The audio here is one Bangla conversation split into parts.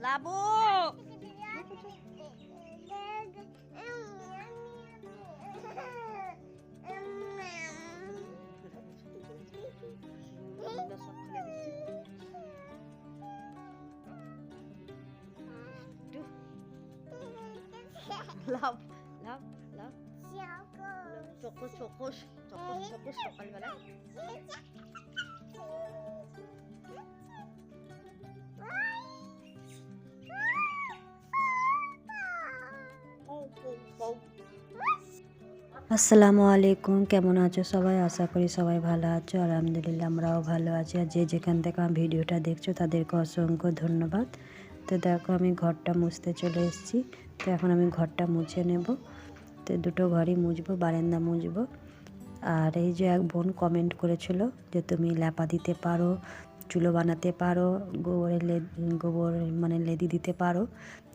Labu. Duh. Lap, lap, lap. Fokus, fokus, fokus, fokus, fokus, fokus, fokus, fokus, fokus, fokus, fokus, fokus, আসসালামু আলাইকুম। কেমন আছো সবাই? আশা করি সবাই ভালো আছো। আলহামদুলিল্লাহ আমরাও ভালো আছি। আর যে যেখান থেকে আমার ভিডিওটা দেখছ, তাদেরকে অসংখ্য ধন্যবাদ। তো দেখো, আমি ঘরটা মুছতে চলে এসেছি। তো এখন আমি ঘরটা মুছে নেব। তো দুটো ঘরই মুছবো, বারান্দা মুছবো। আর এই যে এক বোন কমেন্ট করেছিল যে, তুমি ল্যাপা দিতে পারো, চুলো বানাতে পারো গোবরের লে, গোবর মানে লেদি দিতে পারো।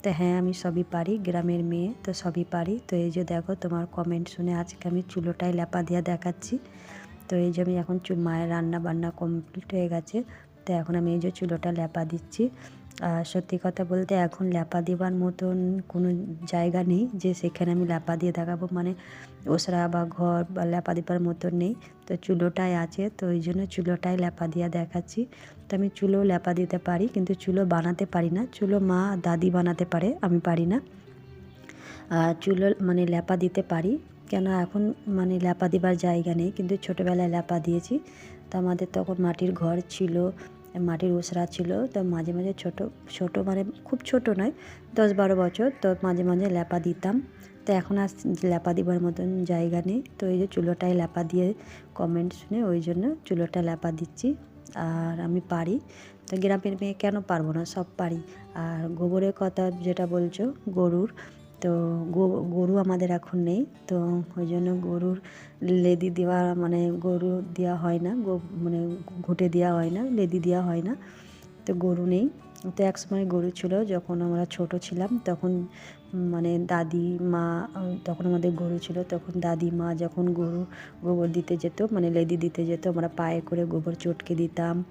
তো হ্যাঁ আমি সবই পারি, গ্রামের মেয়ে তো সবই পারি। তো এই যে দেখো তোমার কমেন্ট শুনে আজকে আমি চুলোটাই ল্যাপা দিয়ে দেখাচ্ছি। তো এই যে আমি এখন চুল, মায়ের রান্না বান্না কমপ্লিট হয়ে গেছে। তো এখন আমি এই যে চুলোটা ল্যাপা দিচ্ছি। সত্যি কথা বলতে এখন ল্যাপা দেবার মতন কোনো জায়গা নেই যে সেখানে আমি ল্যাপা দিয়ে দেখাবো। মানে ওসরা বা ঘর বা ল্যাপা দেবার মতন নেই। তো চুলোটাই আছে, তো ওই জন্য চুলোটাই ল্যাপা দিয়ে দেখাচ্ছি। তো আমি চুলো ল্যাপা দিতে পারি, কিন্তু চুলো বানাতে পারি না। চুলো মা দাদি বানাতে পারে, আমি পারি না। আর চুলো মানে ল্যাপা দিতে পারি কেন এখন মানে ল্যাপা দেবার জায়গা নেই। কিন্তু ছোটোবেলায় ল্যাপা দিয়েছি। তো আমাদের তখন মাটির ঘর ছিল মাটির উসরা ছিল, তো মাঝে মাঝে ছোট ছোট মানে খুব ছোট নয়, দশ বারো বছর, তো মাঝে মাঝে ল্যাপা দিতাম। তো এখন আর ল্যাপা দিবার মতন জায়গা নেই, তো এই যে চুলোটাই ল্যাপা দিয়ে কমেন্ট শুনে ওই জন্য চুলোটা ল্যাপা দিচ্ছি। আর আমি পারি, তো গ্রামের মেয়ে কেন পারব না, সব পারি। আর গোবরের কথা যেটা বলছো, গরুর তো গরু আমাদের এখন নেই। তো ওই জন্য গরুর লেদি দেওয়া মানে গরু দেওয়া হয় না, গো মানে ঘুঁটে দেওয়া হয় না, লেদি দেওয়া হয় না। তো গরু নেই। তো এক সময় গরু ছিল, যখন আমরা ছোট ছিলাম, তখন মানে দাদি, মা, তখন আমাদের গরু ছিল, তখন দাদি, মা যখন গরু গোবর দিতে যেত মানে লেদি দিতে যেত, আমরা পায়ে করে গোবর চটকে দিতাম।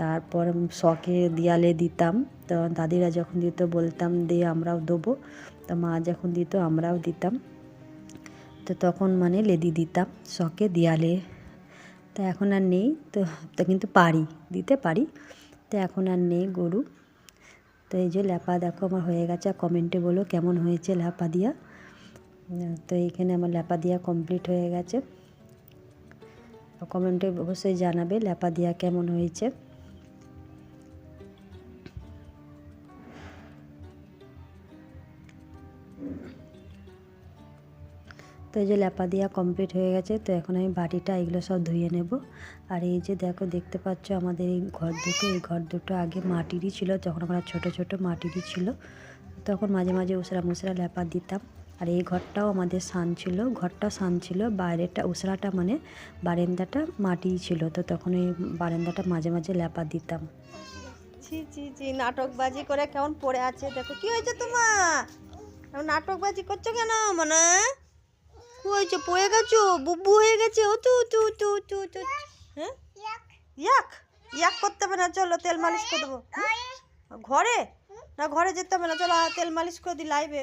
তারপর শখে দিয়ালে দিতাম। তো দাদিরা যখন দিত বলতাম, দে, আমরাও দেবো। তো মা যখন দিত, আমরাও দিতাম। তো তখন মানে লেদি দিতাম, শখে দিয়ালে। তো এখন আর নেই, তো তো কিন্তু পারি, দিতে পারি। তো এখন আর নেই গরু। তো এই যে ল্যাপা দেখো আমার হয়ে গেছে কমেন্টে বলো কেমন হয়েছে ল্যাপা দিয়া। তো এইখানে আমার ল্যাপা দিয়া কমপ্লিট হয়ে গেছে। কমেন্টে অবশ্যই জানাবে ল্যাপা দিয়া কেমন হয়েছে। তো এই যে ল্যাপা দেওয়া কমপ্লিট হয়ে গেছে, তো এখন আমি বাটিটা এগুলো সব ধুয়ে নেব। আর এই যে দেখো, দেখতে পাচ্ছ আমাদের এই ঘর দুটো, এই ঘর দুটো আগে মাটিরই ছিল, যখন আমরা ছোট ছোট মাটিরই ছিল। তখন মাঝে মাঝে উসরা মুসরা ল্যাপা দিতাম। আর এই ঘরটাও আমাদের সান ছিল, ঘরটা সান ছিল বাইরেটা উসরাটা মানে বারেন্দাটা মাটিই ছিল। তো তখন এই বারান্দাটা মাঝে মাঝে ল্যাপা দিতাম। ছি ছি ছি, নাটকবাজি করে কেমন পড়ে আছে, দেখো। কি হয়েছে তোমার? নাটকবাজি করছ কেন মানে হয়েছে? পড়ে গেছো? বুবু হয়ে গেছে? ও তু তু তু তু তু। হ্যাঁ? ইয়াক। ইয়াক করতে হবে না, চলো তেল মালিশ করে দেবো। ঘরে? না ঘরে যেতে হবে না, চলো তেল মালিশ করে দিই লাইভে